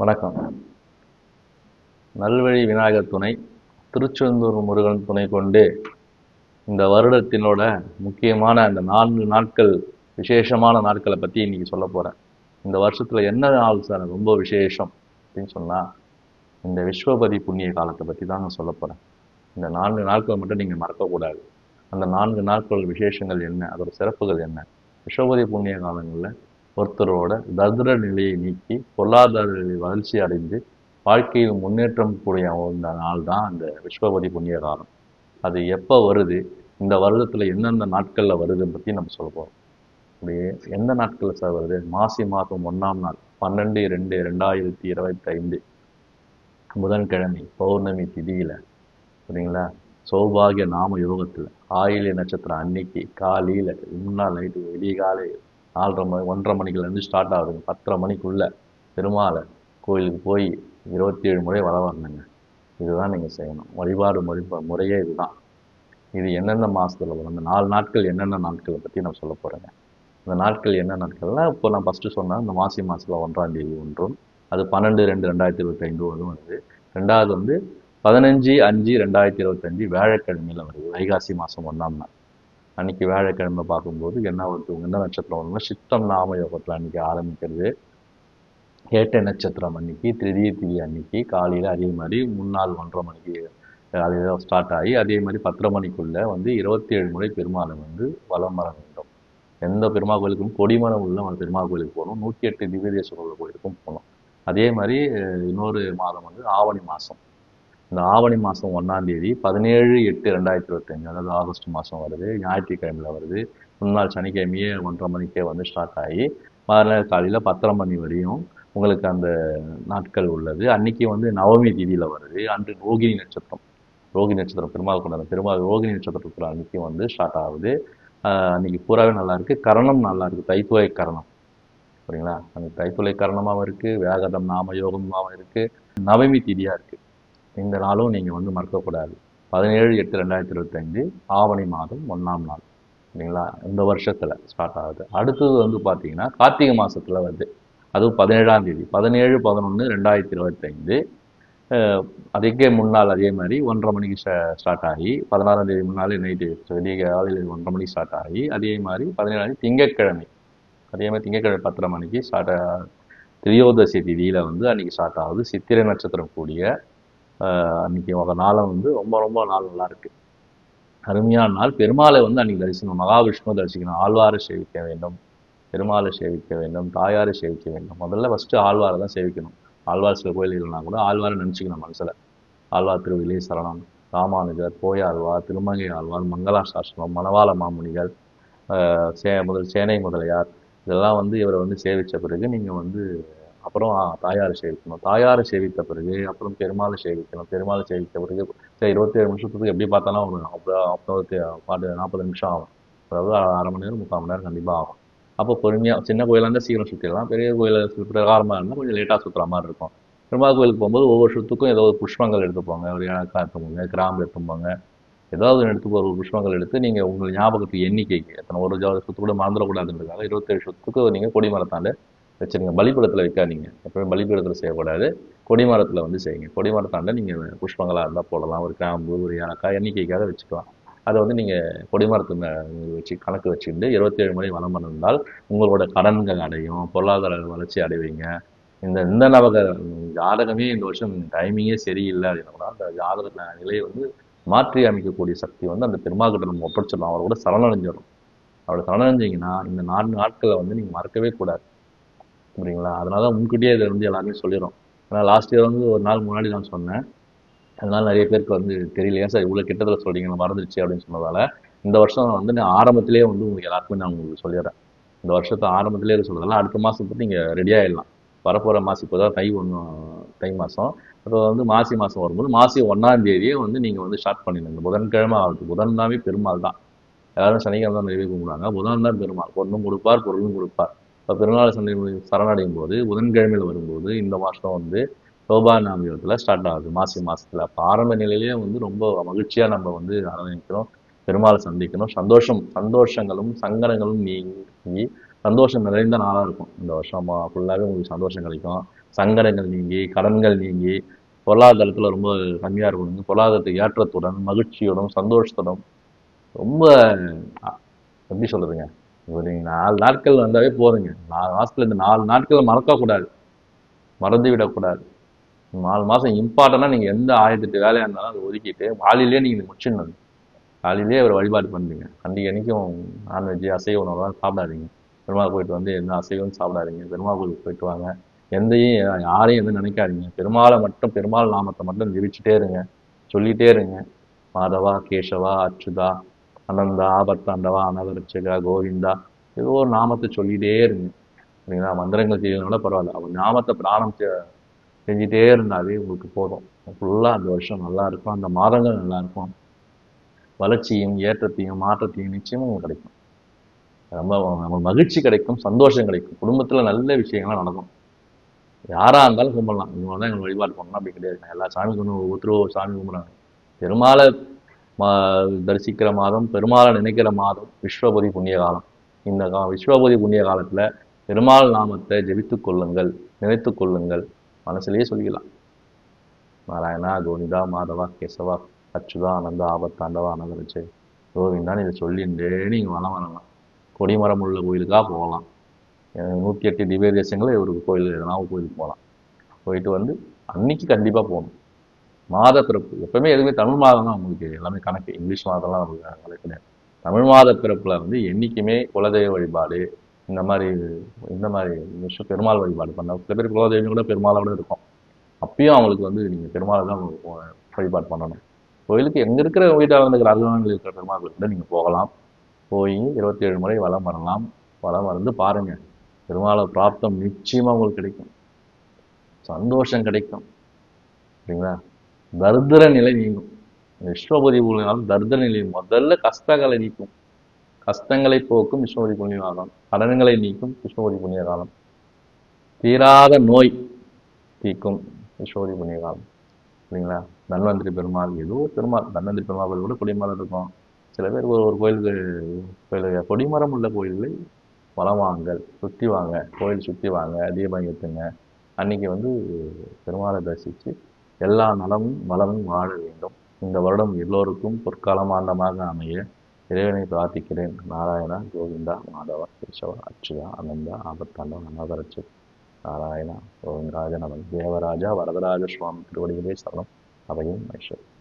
வணக்கம். நல்வழி விநாயகர் துணை திருச்செந்தூர் முருகன் துணை கொண்டு இந்த வருடத்தினோட முக்கியமான அந்த நான்கு நாட்கள் விசேஷமான நாட்களை பற்றி இன்றைக்கி சொல்ல போகிறேன் இந்த வருஷத்தில் என்ன நாள் சார்? ரொம்ப விசேஷம் அப்படின்னு சொன்னால் இந்த விஸ்வபதி புண்ணிய காலத்தை பற்றி தான் நான் சொல்ல போகிறேன் இந்த நான்கு நாட்கள் மட்டும் நீங்கள் மறக்கக்கூடாது. அந்த நான்கு நாட்கள் விசேஷங்கள் என்ன? அதோட சிறப்புகள் என்ன? விஸ்வபதி புண்ணிய காலங்களில் ஒருத்தரோட தரித்திர நிலையை நீக்கி பொருளாதார நிலை வளர்ச்சி அடைந்து வாழ்க்கையில் முன்னேற்றம் கூடிய இந்த நாள் தான் அந்த விஸ்வபதி புண்ணிய காலம். அது எப்போ வருது? இந்த வருடத்தில் எந்தெந்த நாட்களில் வருதுன்னு பற்றி நம்ம சொல்ல போகிறோம் அப்படியே எந்த நாட்களில் சார் வருது? மாசி மாதம் ஒன்றாம் நாள் பன்னெண்டு ரெண்டு ரெண்டாயிரத்தி இருபத்தி ஐந்து புதன்கிழமை பௌர்ணமி திதியில் சரிங்களா சௌபாகிய நாம யோகத்தில் ஆயிலி நட்சத்திரம் அன்னைக்கு காலையில் முன்னாள் நைட்டு வெளிய காலை நாலரை மணி ஒன்றரை மணிக்குலேருந்து ஸ்டார்ட் ஆகுதுங்க பத்தரை மணிக்குள்ளே பெருமாளை கோயிலுக்கு போய் இருபத்தி ஏழு முறை வர வரணுங்க. இதுதான் நீங்கள் செய்யணும். வழிபாடு முறை முறையே இதுதான். இது என்னென்ன மாதத்தில் வரும்? அந்த நாலு நாட்கள் என்னென்ன நாட்களை பற்றி நான் சொல்ல போகிறேங்க இந்த நாட்கள் என்ன நாட்கள்லாம் இப்போ நான் ஃபஸ்ட்டு சொன்னேன் இந்த மாசி மாதத்தில் ஒன்றாம் தேதி ஒன்றும் அது பன்னெண்டு ரெண்டு ரெண்டாயிரத்தி இருபத்தைந்து ஒன்றும் வருது. ரெண்டாவது வந்து பதினஞ்சு அஞ்சு ரெண்டாயிரத்தி இருபத்தஞ்சு வியாழக்கிழமையில் வருது. வைகாசி மாதம் ஒன்றாம் நாள். அன்னைக்கு வியாழக்கிழமை பார்க்கும்போது என்ன ஒருத்தவங்க என்ன நட்சத்திரம் வருதுன்னா சித்தம் நாம யோகத்தில் அன்னைக்கு ஆரம்பிக்கிறது. ஏட்டை நட்சத்திரம் அன்னைக்கு திருதிய திதி அன்னைக்கு காலையில் அதே மாதிரி முன்னாள் ஒன்றரை மணிக்கு காலையில் ஸ்டார்ட் ஆகி அதே மாதிரி பத்தரை மணிக்குள்ளே வந்து இருபத்தி ஏழு முறை பெருமாளை வந்து வலம் வர வேண்டும். எந்த பெருமாள் கோயிலுக்கும் கொடிமரம் உள்ள நம்ம பெருமாள் கோயிலுக்கு போகணும். நூற்றி எட்டு திவ்யதேஸ்வரர் கோயிலுக்கும் போகணும். அதே மாதிரி இன்னொரு மாதம் வந்து ஆவணி மாதம் இந்த ஆவணி மாதம் ஒன்றாம் தேதி பதினேழு எட்டு ரெண்டாயிரத்தி இருபத்தஞ்சு அதாவது ஆகஸ்ட் மாதம் வருது ஞாயிற்றுக்கிழமையில் வருது. முன்னாள் சனிக்கிழமையே ஒன்றரை மணிக்கே வந்து ஸ்டார்ட் ஆகி மறுநாள் காலையில் பத்தரை மணி வரையும் உங்களுக்கு அந்த நாட்கள் உள்ளது. அன்னைக்கு வந்து நவமி திதியில் வருது. அன்று ரோகிணி நட்சத்திரம் ரோகிணி நட்சத்திரம் பெருமாள் கொண்டாட பெருமாள் ரோகிணி நட்சத்திரத்தில் அன்னைக்கு வந்து ஸ்டார்ட் ஆகுது. அன்னைக்கு பூராவே நல்லா இருக்குது கரணம் நல்லா இருக்கு. தைத்துவை கரணம். சரிங்களா? அந்த தைத்துளை கரணமாகவும் இருக்குது வேகதம் நாம யோகமாகவும் இருக்குது நவமி திதியா இருக்குது இந்த நாளும் நீங்கள் வந்து மறக்கக்கூடாது. பதினேழு எட்டு ரெண்டாயிரத்தி இருபத்தஞ்சு ஆவணி மாதம் ஒன்றாம் நாள். சரிங்களா இந்த வருஷத்தில் ஸ்டார்ட் ஆகுது. அடுத்தது வந்து பார்த்தீங்கன்னா கார்த்திகை மாதத்தில் வருது அதுவும் பதினேழாம் தேதி பதினேழு பதினொன்று ரெண்டாயிரத்தி இருபத்தைந்து அதுக்கே முன்னாள் அதே மாதிரி ஒன்றரை மணிக்கு ஸ்டார்ட் ஆகி பதினாறாம் தேதி முன்னால் நைட்டு விடிய காலையில் ஒன்றரை மணிக்கு ஸ்டார்ட் ஆகி அதே மாதிரி பதினேழாம் தேதி திங்கட்கிழமை அதே மாதிரி திங்கட்கிழமை பத்தரை மணிக்கு ஸ்டார்ட் திரியோதசி திதியில் வந்து அன்றைக்கி ஸ்டார்ட் ஆகுது. சித்திரை நட்சத்திரம் கூடிய அன்னைக்கு ஒரு நாளை வந்து ரொம்ப ரொம்ப நாள் நல்லா இருக்கு அருமையான நாள். பெருமாளை வந்து அன்னைக்கு தரிசனம் மகாவிஷ்ணுவை தரிசிக்கணும். ஆழ்வாரை சேவிக்க வேண்டும். பெருமாளை சேவிக்க வேண்டும். தாயாரை சேவிக்க வேண்டும். முதல்ல ஃபஸ்ட்டு ஆழ்வாரை தான் சேவிக்கணும். ஆழ்வார் சில கோயில்கள்னா கூட ஆழ்வாரை நினச்சிக்கணும் மனசில். ஆழ்வார் திருவிலே சரணம் ராமானுஜர் போயாழ்வார் திருமங்கை ஆழ்வார் மங்களா சாஸ்திரம் மணவாள மாமுனிகள் சே முதல் சேனை முதலியார் இதெல்லாம் வந்து இவரை வந்து சேவித்த பிறகு நீங்கள் வந்து அப்புறம் தாயாரை சேவிக்கணும். தாயாரை சேவித்த பிறகு அப்புறம் பெருமாளை சேவிக்கணும். பெருமாளை சேவித்த பிறகு சரி இருபத்தி ஏழு நிமிஷத்துக்கு எப்படி பார்த்தாலும் ஒரு அப்போ பாட்டு நாற்பது நிமிஷம் ஆகும். அதாவது அரை மணி நேரம் முக்கால் மணி நேரம் கண்டிப்பாக ஆகும். அப்போ பொறுமையாக சின்ன கோயிலாக இருந்தால் சீக்கிரம் சுற்றிடலாம் பெரிய கோயிலில் பிரகாரமாக இருந்தால் கொஞ்சம் லேட்டாக சுற்றுற மாதிரி இருக்கும். பெருமாள் கோயிலுக்கு போகும்போது ஒவ்வொரு சுத்துக்கும் ஏதோ ஒரு புஷ்பங்கள் எடுத்து போங்க ஒரு இலக்கா எடுத்து போங்க கிராம்பு எடுத்து போங்க ஏதாவது எடுத்து ஒரு புஷ்பங்கள் எடுத்து நீங்கள் உங்கள் ஞாபகத்துக்கு எண்ணிக்கைக்கு எத்தனை ஒரு ஜாவது சுத்து கூட மறந்துடக்கூடாதுன்றதுக்காக இருபத்தேழு சுத்துக்கு நீங்கள் கொடி மரத்தாண்டு வச்சுருங்க. பலிபீடத்தில் வைக்காதீங்க. எப்பவுமே பலிபீடத்தில் செய்யக்கூடாது. கொடிமரத்தில் வந்து செய்யுங்க. கொடிமரத்தாண்ட நீங்கள் புஷ்பங்களாக இருந்தால் போடலாம். ஒரு கிராம்பு ஒரு ஏலக்காய் எண்ணிக்கைக்காக வச்சுக்கலாம். அதை வந்து நீங்கள் கொடிமரத்து வச்சு கணக்கு வச்சுக்கிட்டு இருபத்தேழு முறை வளம் பண்ணிருந்தால் உங்களோட கடன்கள் அடையும். பொருளாதார வளர்ச்சி அடைவீங்க. இந்த இந்த நவக ஜாதகமே இந்த வருஷம் டைமிங்கே சரியில்லை அப்படின்னா கூட அந்த ஜாதக நிலையை வந்து மாற்றி அமைக்கக்கூடிய சக்தி வந்து அந்த பெருமாக்கிட்ட நம்ம ஒப்படைச்சிடலாம். அவரை கூட சரணடைஞ்சிடும் அவரை சரணடைஞ்சிங்கன்னா இந்த நான்கு நாட்களை வந்து நீங்கள் மறக்கவே கூடாது. புரியுங்களா அதனால தான் முன்கூட்டியே இதை வந்து எல்லாருமே சொல்லிடும் ஏன்னா லாஸ்ட் இயர் வந்து ஒரு நாள் முன்னாடி நான் சொன்னேன். அதனால நிறைய பேருக்கு வந்து தெரியல ஏன் சார் இவ்வளோ கிட்டத்தில் சொல்கிறீங்க மறந்துடுச்சு அப்படின்னு சொன்னதால இந்த வருஷம் வந்து நான் ஆரம்பத்திலேயே வந்து உங்களுக்கு எல்லாருக்குமே நான் உங்களுக்கு சொல்லிடுறேன். இந்த வருஷத்தை ஆரம்பத்திலேயே சொல்றதால அடுத்த மாதம் பற்றி நீங்கள் ரெடி ஆகிடலாம் வரப்போகிற மாதம் இப்போ தான் தை ஒன்று தை மாதம் அப்போ வந்து மாசி மாதம் வரும்போது மாசி ஒன்றாம் தேதியே வந்து நீங்கள் வந்து ஸ்டார்ட் பண்ணிடுங்க. புதன்கிழமை ஆகுது புதன் தாமே பெருமாள் தான். எல்லாரும் சனிக்கிழமை தான் நிறைய கும்பிடுவாங்க புதன் தான் பெருமாள். பொண்ணும் கொடுப்பார் பொருளும் கொடுப்பார். இப்போ பெருநாள் சந்தை சரணடையும் போது புதன்கிழமையில் வரும்போது இந்த மாதம் வந்து சோபாநாமியத்தில் ஸ்டார்ட் ஆகுது. மாசி மாதத்தில் அப்போ ஆரம்ப நிலையிலேயே வந்து ரொம்ப மகிழ்ச்சியாக நம்ம வந்து ஆரம்பிக்கிறோம். பெருமாளை சந்திக்கணும். சந்தோஷம் சந்தோஷங்களும் சங்கடங்களும் நீங்கி சந்தோஷம் நிறைந்த நாளாக இருக்கும். இந்த வருஷம் ஃபுல்லாகவே உங்களுக்கு சந்தோஷம் கிடைக்கும். சங்கடங்கள் நீங்கி கடன்கள் நீங்கி பொருளாதாரத்தில் ரொம்ப கம்மியாக இருக்கணும் பொருளாதாரத்தை ஏற்றத்துடன் மகிழ்ச்சியுடன் சந்தோஷத்துடன் ரொம்ப எப்படி சொல்கிறதுங்க ஒரு நாலு நாட்கள் வந்தாவே போதுங்க. நாலு மாதத்தில் இந்த நாலு நாட்கள் மறக்கக்கூடாது. மறந்து விடக்கூடாது நாலு மாதம் இம்பார்ட்டண்டாக நீங்கள் எந்த ஆயிரத்தெட்டு வேலையாக இருந்தாலும் அதை ஒதுக்கிட்டு காலையிலேயே நீங்கள் இதை முடிச்சிடணும். காலையிலேயே ஒரு வழிபாடு பண்ணுறீங்க அன்றைக்கி அன்றைக்கும் நான்வெஜ் அசைவ உணவுலாம் சாப்பிடாதீங்க. பெருமாள் போயிட்டு வந்து எந்த அசைவம் சாப்பிடாதீங்க. பெருமாள் கோயிலுக்கு போயிட்டு வாங்க. எந்தையும் யாரையும் எதுவும் நினைக்காதீங்க. பெருமாளை மட்டும் பெருமாள் நாமத்தை மட்டும் ஜெபிச்சுட்டே இருங்க. சொல்லிகிட்டே இருங்க. மாதவா கேசவா அச்சுதா அனந்தா ஆபத்தாண்டவா அனவரட்சகா கோவிந்தா ஏதோ ஒரு நாமத்தை சொல்லிட்டே இருங்க சரிங்களா? மந்திரங்கள் செய்யறதுனால பரவாயில்ல. அவன் நாமத்தை பிராணம் செஞ்சிட்டே செஞ்சுட்டே இருந்தாவே உங்களுக்கு போதும். ஃபுல்லாக அந்த வருஷம் நல்லா இருக்கும். அந்த மாதங்கள் நல்லா இருக்கும். வளர்ச்சியும் ஏற்றத்தையும் மாற்றத்தையும் நிச்சயமும் உங்களுக்கு கிடைக்கும். ரொம்ப நம்ம மகிழ்ச்சி கிடைக்கும். சந்தோஷம் கிடைக்கும். குடும்பத்துல நல்ல விஷயங்கள்லாம் நடக்கும். யாரா இருந்தாலும் கும்பிடலாம். இவங்க தான் எங்களுக்கு வழிபாடு பண்ணணும் அப்படி கிடையாது. எல்லா சாமி கும்பிடும் ஒவ்வொருத்தரும் சாமி கும்பிட்றாங்க. பெருமாளை தரிசிக்கிற மாதம் பெருமாளை நினைக்கிற மாதம் விஸ்வபதி புண்ணிய காலம் இந்த கா விஸ்வபதி புண்ணிய காலத்துல பெருமாள் நாமத்தை ஜெபித்துக் கொள்ளுங்கள் நினைத்துக் கொள்ளுங்கள். மனசுலயே சொல்லிக்கலாம். நாராயணா கோவிந்தா மாதவா கேசவா அச்சுதா ஆனந்தா ஆபத்தாண்டவா அனந்தரிச்சு கோவிந்தான்னு இதை சொல்லிட்டு நீங்கள் வளம் வரலாம் கொடிமரம் உள்ள கோயிலுக்காக போகலாம். நூற்றி எட்டு திவ்ய தேசங்களில் ஒரு கோயில் எதனா கோயிலுக்கு போகலாம். போயிட்டு வந்து அன்னைக்கு கண்டிப்பாக போகணும். மாத பிறப்பு எப்பவுமே எதுவுமே தமிழ் மாதம் தான் உங்களுக்கு எல்லாமே கணக்கு. இங்கிலீஷ் மாதம்லாம் நமக்கு கணக்கு கிடையாது. தமிழ் மாத பிறப்புல வந்து என்றைக்குமே குலதெய்வ வழிபாடு இந்த மாதிரி இந்த மாதிரி விஷயம் பெருமாள் வழிபாடு பண்ண சில பேர் குலதெய்வம் கூட பெருமாளோட இருக்கும். அப்பயும் அவங்களுக்கு வந்து நீங்கள் பெருமாளை தான் வழிபாடு பண்ணணும். கோயிலுக்கு எங்கே இருக்கிற வீட்டால் இருக்கிற அருகாமையில் இருக்கிற பெருமாள் கோயில் கூட நீங்கள் போகலாம். போய் இருபத்தி ஏழு முறை வளம் வரலாம். வளம் வந்து பாருங்கள் பெருமாளை பிராப்தம் நிச்சயமா உங்களுக்கு கிடைக்கும். சந்தோஷம் கிடைக்கும். சரிங்களா? தரித்திர நிலை நீங்கும். விஸ்வபதி பூலினால் தரித்திர நிலை முதல்ல கஷ்டங்களை நீக்கும். கஷ்டங்களை போக்கும் விஸ்வபதி புண்ணிய காலம் கடன்களை நீக்கும் விஸ்வபதி புண்ணிய காலம் தீராத நோய் தீக்கும் விஸ்வபதி புண்ணிய காலம் சரிங்களா? தன்வந்திரி பெருமாள் ஏதோ பெருமாள் தன்வந்திரி பெருமாள் கோயில் கூட கொடிமரம் இருக்கும். சில பேர் ஒரு ஒரு கோயிலுக்கு கோயில் கொடிமரம் உள்ள கோயில்களை வலம் சுற்றி வாங்க கோயில் சுற்றி வாங்க தீபம் ஏற்றுங்க அன்னைக்கு வந்து பெருமாளை தரிசித்து எல்லா நலமும் வளமும் வாழ வேண்டும். இந்த வருடம் எல்லோருக்கும் பொற்காலமாண்டமாக அமைய இறைவனை பிரார்த்திக்கிறேன். நாராயணா கோவிந்தா மாதவா கேசவா அச்சுதா அனந்தா ஆபத்தாண்டா அநாதரட்சி நாராயணா கோவிந்தராஜ நமன் தேவராஜா வரதராஜ சுவாமி திருவடிகளே சரணம் அவையும் ஐஸ்வர்யம்.